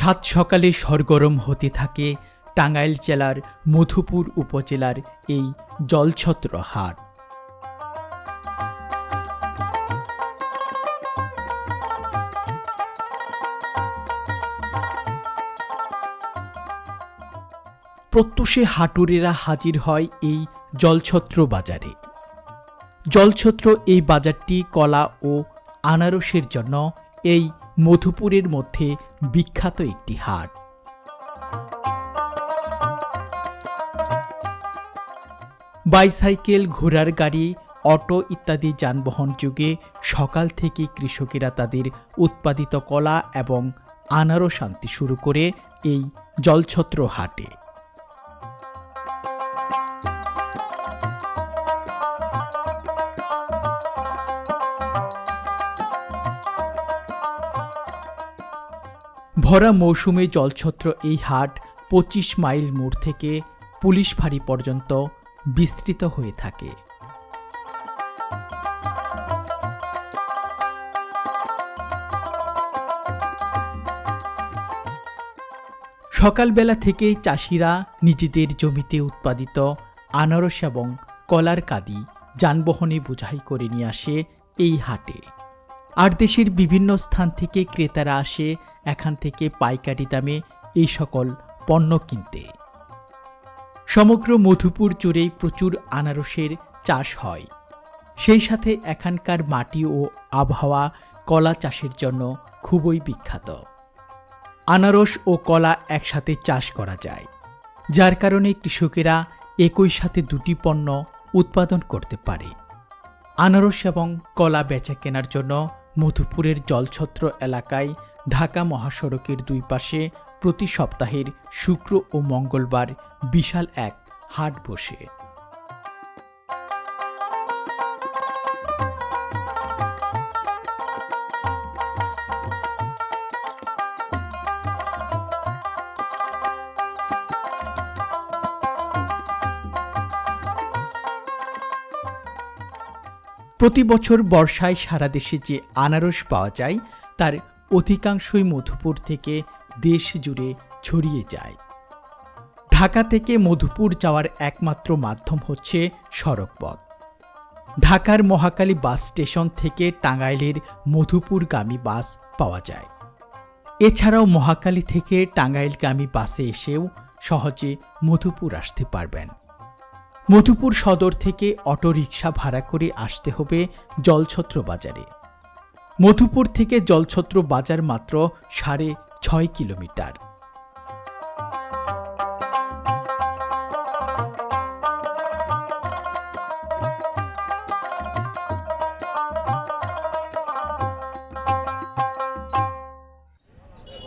সাত সকালে সরগরম হতে থাকে টাঙ্গাইল জেলার মধুপুর উপজেলার এই জলছত্র হাট। প্রত্যুষে হাটুরেরা হাজির হয় এই জলছত্র বাজারে। জলছত্র এই বাজারটি কলা ও আনারসের জন্য এই মধুপুরের মধ্যে বিখ্যাত একটি হাট। বাইসাইকেল, ঘোড়ার গাড়ি, অটো ইত্যাদি যানবাহন যুগে সকাল থেকে কৃষকেরা তাদের উৎপাদিত কলা এবং আনারও শান্তি শুরু করে এই জলছত্র হাটে। ভরা মৌসুমে জলছত্র এই হাট পঁচিশ মাইল মোড় থেকে পুলিশ ফাঁড়ি পর্যন্ত বিস্তৃত হয়ে থাকে। সকালবেলা থেকেই চাষিরা নিজেদের জমিতে উৎপাদিত আনারস এবং কলার কাদি যানবাহনে বোঝাই করে নিয়ে আসে এই হাটে। আর দেশের বিভিন্ন স্থান থেকে ক্রেতারা আসে, এখান থেকে পাইকারি দামে এই সকল পণ্য কিনতে। সমগ্র মধুপুর জুড়েই প্রচুর আনারসের চাষ হয়। সেই সাথে এখানকার মাটি ও আবহাওয়া কলা চাষের জন্য খুবই বিখ্যাত। আনারস ও কলা একসাথে চাষ করা যায়, যার কারণে কৃষকেরা একই সাথে দুটি পণ্য উৎপাদন করতে পারে। আনারস এবং কলা বেচা কেনার জন্য মধুপুরের জলছত্র এলাকায় ঢাকা মহাসড়কের দুই পাশে প্রতি সপ্তাহের শুক্র ও মঙ্গলবার বিশাল এক হাট বসে। প্রতি বছর বর্ষায় সারা দেশে যে আনারস পাওয়া যায়, তার অধিকাংশই মধুপুর থেকে দেশ জুড়ে ছড়িয়ে যায়। ঢাকা থেকে মধুপুর যাওয়ার একমাত্র মাধ্যম হচ্ছে সড়কপথ। ঢাকার মহাকালী বাস স্টেশন থেকে টাঙ্গাইলের মধুপুরগামী বাস পাওয়া যায়। এছাড়াও মহাকালী থেকে টাঙ্গাইলগামী বাসে এসেও সহজে মধুপুর আসতে পারবেন। মধুপুর সদর থেকে অটোরিকশা ভাড়া করে আসতে হবে জলছত্র বাজারে। মধুপুর থেকে জলছত্র বাজার মাত্র সাড়ে ছয় কিলোমিটার।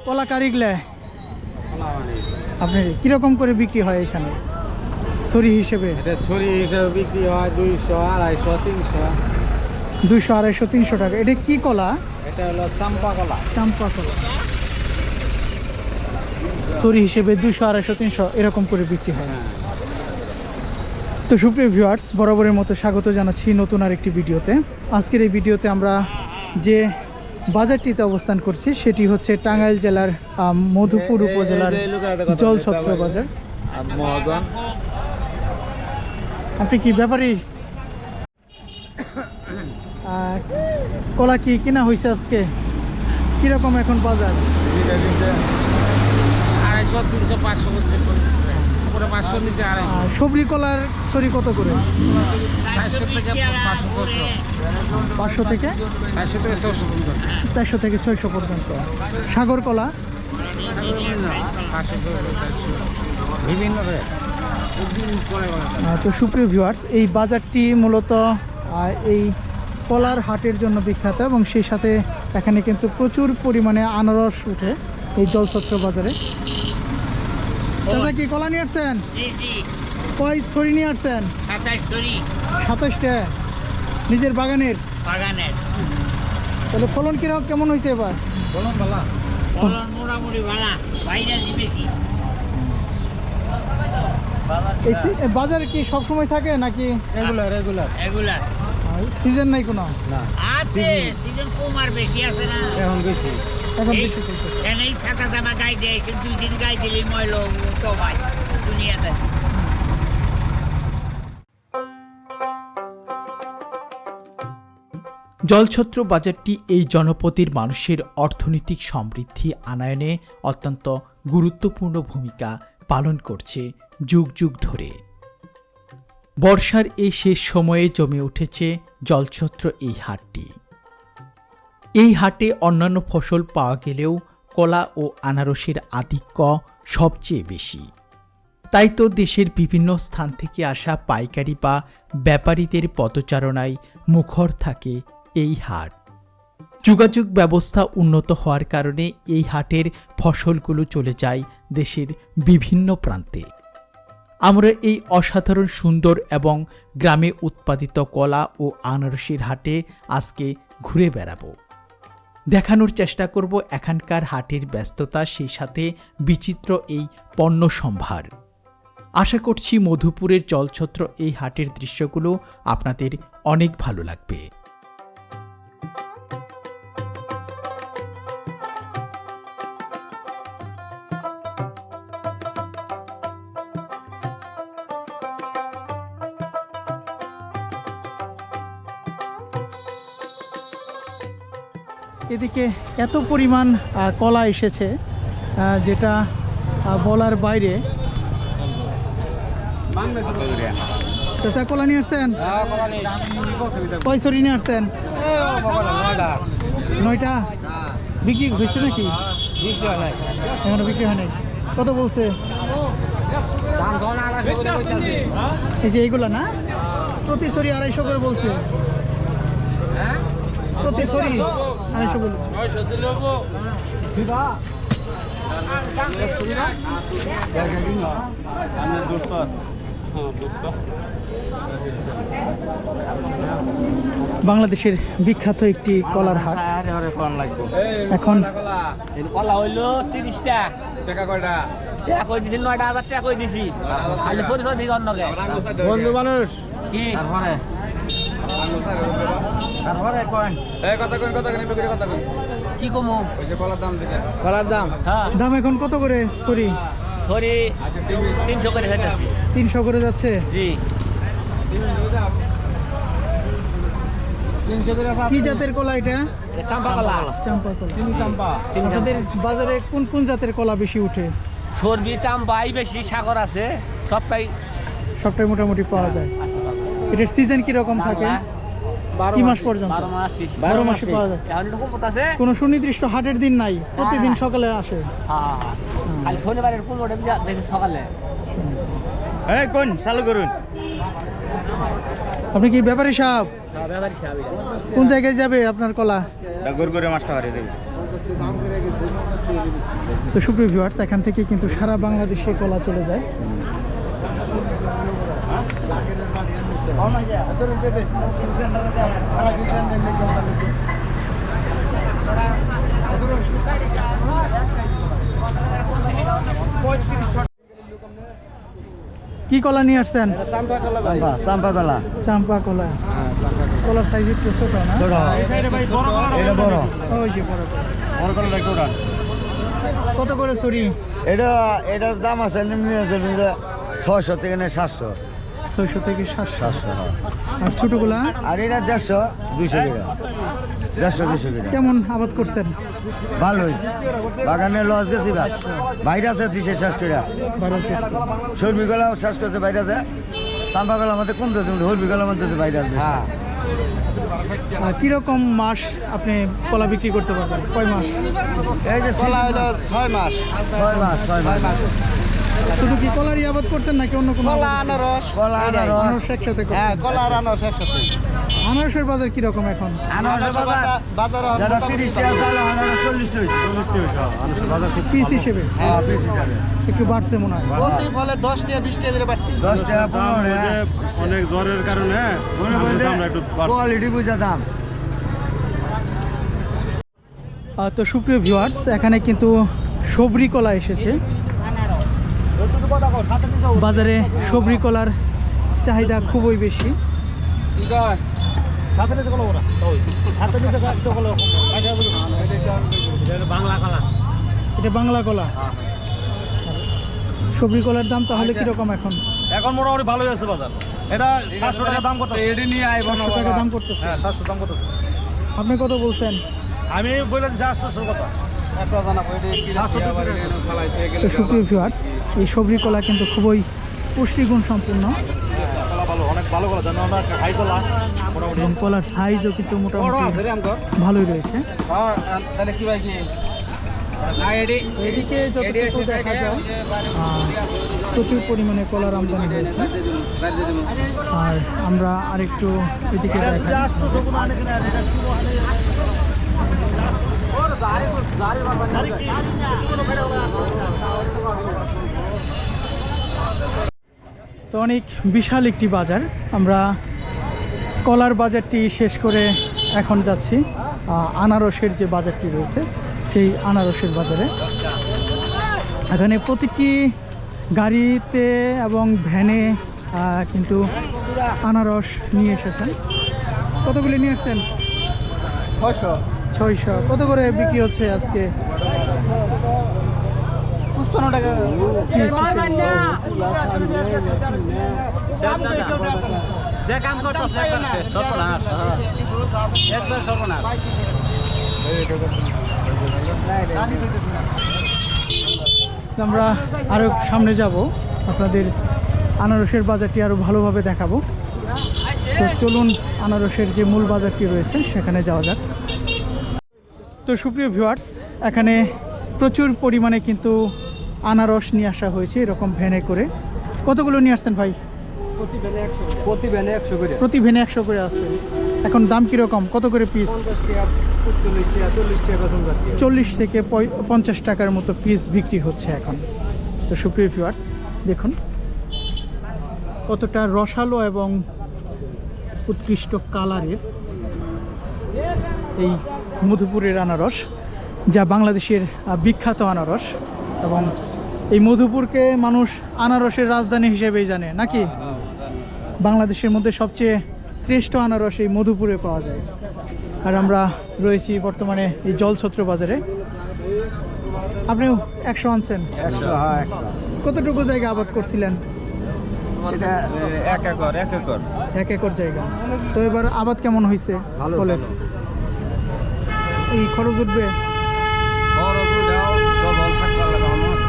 কলা কারিগলে আপনি কীরকম করে বিক্রি হয় এখানে? ছড়ি হিসেবে? এটা ছড়ি হিসাবে বিক্রি হয় দুইশো আড়াইশো তিনশো। দুইশো আড়াইশো তিনশো টাকা। এটা কি কলা? এটা হলো চাম্পা কলা। চাম্পা কলা। ছড়ি হিসেবে দুইশো আড়াইশো তিনশো এরকম করে বিক্রি হয়। হ্যাঁ। তো সুপ্রিয় ভিউয়ার্স বরাবরের মতো স্বাগত জানাচ্ছি নতুন আরেকটি ভিডিওতে। আজকের এই ভিডিওতে আমরা যে বাজারটিতে অবস্থান করছি সেটি হচ্ছে টাঙ্গাইল জেলার মধুপুর উপজেলার জলছত্র বাজার। মহাজন। আপনি কি ব্যাপারী? কলা কি কিনা হয়েছে আজকে? কীরকম এখন বাজার? আড়াইশো তিনশো পাঁচশো উপরে পাঁচশো নিচে আড়াইশো। সবরি কলার সরি কত করে? চারশো থেকে পাঁচশো ছশো পাঁচশো থেকে? চারশো থেকে ছশো পর্যন্ত। চারশো থেকে ছয়শো পর্যন্ত। সাগর কলা? বিভিন্ন তো সুপ্রিয় ভিউয়ার্স এই বাজারটি মূলত এই কলার হাটের জন্য বিখ্যাত এবং সেই সাথে এখানে কিন্তু প্রচুর পরিমাণে আনারস উঠে এই জলছত্র বাজারে। চাচা কি কলা নিয়ে আসছেন? কয় ছড়ি নিয়ে আসছেন? সাতাশটা। নিজের বাগানের? বাগানের। তাহলে ফলন কীরকম কেমন হয়েছে এবার? ফলন ভালা। বাইরে দিবে কি? সব সময় বাজারে কি সবসময় থাকে নাকি? রেগুলার রেগুলার রেগুলার সিজন নাই কোনো? না আছে সিজন কম আর বেশি আছে না। এখন বেশি। এখন বেশি চলতেছে। এই ছাতা জামা গাই দেয় কিন্তু দুই দিন গাই দিলে ময়লো তো ভাই দুনিয়াতে। জলছত্র বাজারটি এই জনপদের মানুষের অর্থনৈতিক সমৃদ্ধি আনায়নে অত্যন্ত গুরুত্বপূর্ণ ভূমিকা পালন করছে যুগ যুগ ধরে। বর্ষার এই শেষ সময়ে জমে উঠেছে জলছত্র এই হাটটি। এই হাটে অন্যান্য ফসল পাওয়া গেলেও কলা ও আনারসের আধিক্য সবচেয়ে বেশি। তাই তো দেশের বিভিন্ন স্থান থেকে আসা পাইকারি বা ব্যাপারীদের পদচারণায় মুখর থাকে এই হাট। যোগাযোগ ব্যবস্থা উন্নত হওয়ার কারণে এই হাটের ফসলগুলো চলে যায় দেশের বিভিন্ন প্রান্তে। আমরা এই অসাধারণ, সুন্দর এবং গ্রামে উৎপাদিত কলা ও আনারসির হাটে আজকে ঘুরে বেড়াবো। দেখানোর চেষ্টা করব এখানকার হাটের ব্যস্ততা, সেই সাথে বিচিত্র এই পণ্য সম্ভার। আশা করছি মধুপুরের জলছত্র এই হাটের দৃশ্যগুলো আপনাদের অনেক ভালো লাগবে। এদিকে এত পরিমাণ কলা এসেছে যেটা বলার বাইরে। চাচা, কলা নিয়ে আসছেন? কয় সরি নিয়ে আসছেন? নয়টা? বিক্রি হয়েছে নাকি? এখনও বিক্রি হয় নাই। কত বলছে? এই যে এইগুলা না? প্রতি সরি আড়াইশো করে বলছে। প্রতি সরি আড়াইশো বলে। বাংলাদেশের বিখ্যাত একটি কলার হাট। এখন কলা হইল তিরিশটা। টাকা কয়টা? টাকা কই দিছি? নয়টা হাজার টাকা কই দিছি? খালি পরিচয় দিকে অন্যকে। বন্ধু মানুষ। কি? তারপরে? কি কমু? কলার দাম দাম? হ্যাঁ। এখন কত করে সরি? ধরি তিনশো করে। তিনশো করে যাচ্ছে। জি। কি জাতের কলা এটা? চাম্পা কলা। চাম্পা কলা। চাম্পা আপনাদের বাজারে কোন কোন জাতের কলা বেশি উঠে? সর্বি চাম্পাই বেশি সাগর আছে। সবটাই সবটাই মোটামুটি পাওয়া যায়। এটার সিজন কীরকম থাকে? কি মাস পর্যন্ত? বারো মাস পাওয়া যায় কোনো সুনির্দিষ্ট হাটের দিন নাই প্রতিদিন সকালে আসে। হ্যাঁ হ্যাঁ। শনিবারের দেখি সকালে। এই কোন? চালু করুন। আপনি কি ব্যাপারী সাহেব? হ্যাঁ। কোন জায়গায় যাবে আপনার কলা? মাছটা হারিয়ে দেবে। তো সুপ্রিয় ভিউয়ার্স এখান থেকে কিন্তু সারা বাংলাদেশে কলা চলে যায়। কি কলা নিয়ে আসছেন? চাম্পা চাম্পা কলা। চাম্পা কলা। কলার সাইজ একটু ছোট না? এটা বড় ওই যে বড় বড় কলা দেখো কত করে সরি এটা এটার দাম আছে ছয়শো থেকে সাতশো। ছয়শো থেকে সাতশো। সাতশো আর ছোটগুলা? আর এটা দেড়শো দুইশো টাকা। দেড়শো দুইশো টাকা। কেমন আবাদ করছেন? ভালোই। বাগানে লস গেছি ভাই। বাইরে আছে দিছে শেষ করে। কেজি। শেষ করছে বাইরে আছে। চাম্পা গলা মধ্যে কম দিয়েছে হলবি গলা মধ্যে বাইরে আসবে আর কীরকম মাস আপনি কলা বিক্রি করতে পারবেন? কয় মাস? এই যে কলা হলো ছয় মাস। ছয় মাস ছয় মাস। শুধু কি কলারই আবাদ করছেন নাকি অন্য কোনো কলা আনারস কলা আনারস। আনারস। একসাথে হ্যাঁ কলা আর আনারস একসাথে। আনারসের বাজার কীরকম এখন? আনারসের বাজার বাজারে যারা তিরিশ টাকা চাল আনারস চল্লিশ টাকা। পিস হিসেবে? হ্যাঁ পিস হিসাবে। একটু বাড়ছে মনে হয়। প্রতি ফলে দশ টাকা বিশ টাকা করে বাড়তি। দশ টাকা পনেরো টাকা। অনেক জ্বরের কারণে একটু কোয়ালিটি বুঝা দাম। আহ, তো সুপ্রিয় ভিউয়ার্স এখানে কিন্তু সবরি কলা এসেছে। বাজারে সবরি কলার চাহিদা খুবই বেশি। সাথে নিচে কলো ওরা সাথে নিচে বাংলা কলা এটা বাংলা কলা। সবরি কলার দাম তাহলে কীরকম এখন? এখন মোটামুটি ভালোই আছে বাজার। এটা সাতশো টাকা দাম করতে এটি নিয়ে আইব সাতশো টাকা দাম করতেছে। হ্যাঁ সাতশো দাম করতেছে। আপনি কত বলছেন? আমি বলে দিচ্ছি আটশোশোর কথা। তো সুপ্রিয় এই সবজি কলা কিন্তু খুবই পুষ্টিগুণ সম্পূর্ণ। কলার সাইজও কিন্তু মোটামুটি ভালোই রয়েছে। দেখা প্রচুর পরিমাণে কলার আমদানি হয়েছে। আর আমরা আরেকটু এদিকে দেখাই। তো অনেক বিশাল একটি বাজার। আমরা কলার বাজারটি শেষ করে এখন যাচ্ছি। আনারসের যে বাজারটি রয়েছে, সেই আনারসের বাজারে। এখানে প্রতিটি গাড়িতে এবং ভ্যানে কিন্তু আনারস নিয়ে এসেছেন। কতগুলি নিয়ে এসেছেন ছয়শো। ছয়শো। কত করে বিক্রি হচ্ছে আজকে? পঁচপান্ন টাকা। যে কাম করতেছে সর্বনাশ। একবার সর্বনাশ। আমরা আরও সামনে যাব। আপনাদের আনারসের বাজারটি আরও ভালোভাবে দেখাবো। তো চলুন আনারসের যে মূল বাজারটি রয়েছে সেখানে যাওয়া যাক। তো সুপ্রিয় ভিউয়ার্স এখানে প্রচুর পরিমাণে কিন্তু আনারস নিয়ে আসা হয়েছে এরকম ভ্যানে করে। কতগুলো নিয়ে আসছেন ভাই? প্রতি ভ্যানে একশো করে। আছে। এখন দাম কীরকম? কত করে পিস চল্লিশ থেকে পঞ্চাশ টাকার মতো পিস বিক্রি হচ্ছে এখন। তো সুপ্রিয় ভিউয়ার্স দেখুন। কতটা রসালো এবং উৎকৃষ্ট কালারের এই মধুপুরের আনারস যা বাংলাদেশের বিখ্যাত আনারস এবং এই মধুপুরকে মানুষ আনারসের রাজধানী হিসেবেই জানে নাকি? বাংলাদেশের মধ্যে সবচেয়ে শ্রেষ্ঠ আনারস এই মধুপুরে পাওয়া যায়। আর আমরা রয়েছি বর্তমানে এই জলছত্র বাজারে। আপনিও একশো আনছেন? একশো হ্যাঁ কতটুকু জায়গা আবাদ করছিলেন? এক একর এক একর। এক একর জায়গা। তো এবার আবাদ কেমন হয়েছে ফলের ভালো। এই খরচ উঠবে?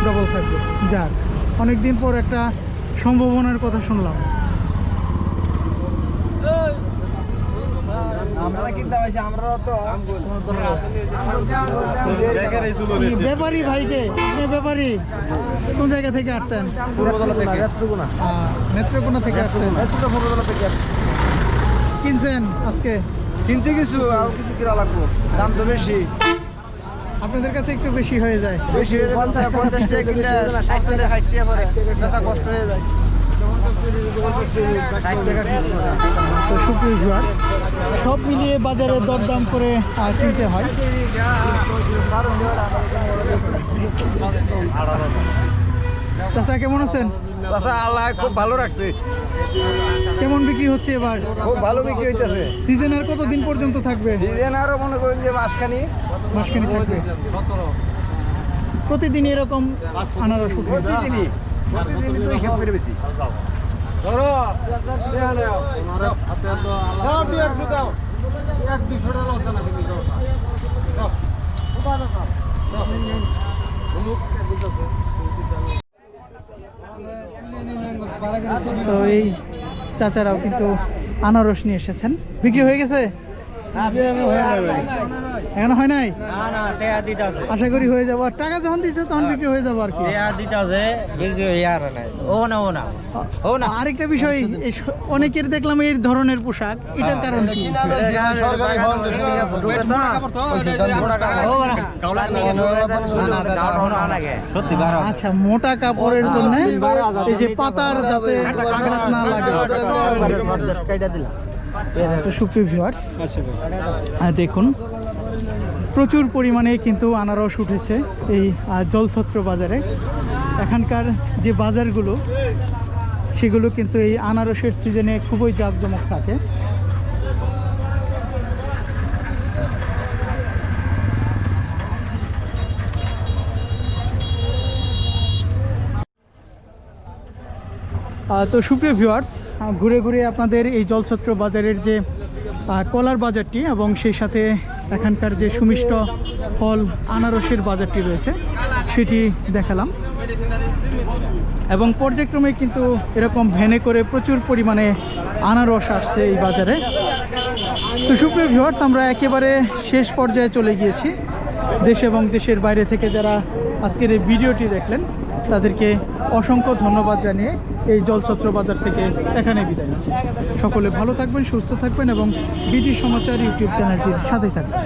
ডবল থাকবে। যাক অনেকদিন পর একটা সম্ভাবনার কথা শুনলাম। আমরা কিনতে পারছি আমরা তো দেখেন এই তুলো কি ব্যাপারী ভাইকে আপনি ব্যাপারী কোন জায়গা থেকে আসছেন? থেকে। নেত্রকোনা। থেকে আসছেন। কিনছেন আজকে? কিনছি কিছু আর কিছু কিনা লাগবো। দাম তো বেশি। আপনাদের কাছে একটু বেশি হয়ে যায়। বেশি পঞ্চাশ পঞ্চাশ টাকা কিনলে ষাট টাকা ষাট টাকা পরে বেচা কষ্ট হয়ে যায়। তো সুপ্রিয় সব মিলিয়ে বাজারে দরদাম করে কিনতে হয়। চাচা কেমন আছেন? আচ্ছা আল্লাহ খুব ভালো রাখছে। কেমন বিক্রি হচ্ছে এবার খুব ভালো বিক্রি হইতেছে সিজন আর কতদিন পর্যন্ত থাকবে সিজন আরও মনে করেন যে মাসখানি মাসখানি থাকবে প্রতিদিন এরকম আনারস উঠে প্রতিদিনই প্রতিদিনই তো হিসাব করে বেশি তো এই চাচারাও কিন্তু আনারস নিয়ে এসেছেন। বিক্রি হয়ে গেছে? এখন হয় নাই না না টেয়া দিটা আছে আশা করি হয়ে যাব টাকা যখন দিচ্ছে তখন বিক্রি হয়ে যাব আর কি টেয়া দিটা আছে বিক্রি হয়ে আর নাই ও না ও না ও না আরেকটা বিষয় অনেকের দেখলাম এই ধরনের পোশাক এটার কারণ কি সরকারি সত্যি বারো আচ্ছা মোটা কাপড়ের জন্য এই যে পাতার যাতে আঘাত না লাগে তো সুপ্রিয় ভিউয়ার্স দেখুন, প্রচুর পরিমাণে কিন্তু আনারস উঠেছে এই জলছত্র বাজারে। এখানকার যে বাজারগুলো, সেগুলো কিন্তু এই আনারসের সিজনে খুবই জাঁকজমক থাকে। তো সুপ্রিয় ভিউয়ার্স ঘুরে ঘুরে আপনাদের এই জলছত্র বাজারের যে কলার বাজারটি এবং সেই সাথে এখানকার যে সুমিষ্ট ফল আনারসের বাজারটি রয়েছে, সেটি দেখালাম। এবং পর্যায়ক্রমে কিন্তু এরকম ভ্যানে করে প্রচুর পরিমাণে আনারস আসছে এই বাজারে। তো সুপ্রিয় ভিউয়ার্স আমরা একেবারে শেষ পর্যায়ে চলে গিয়েছি। দেশ এবং দেশের বাইরে থেকে যারা আজকের এই ভিডিওটি দেখলেন তাদেরকে অসংখ্য ধন্যবাদ জানিয়ে এই জলছত্র বাজার থেকে এখানে বিদায় নিচ্ছি। সকলে ভালো থাকবেন, সুস্থ থাকবেন এবং বিডি সমাচার ইউটিউব চ্যানেলটির সাথেই থাকবেন।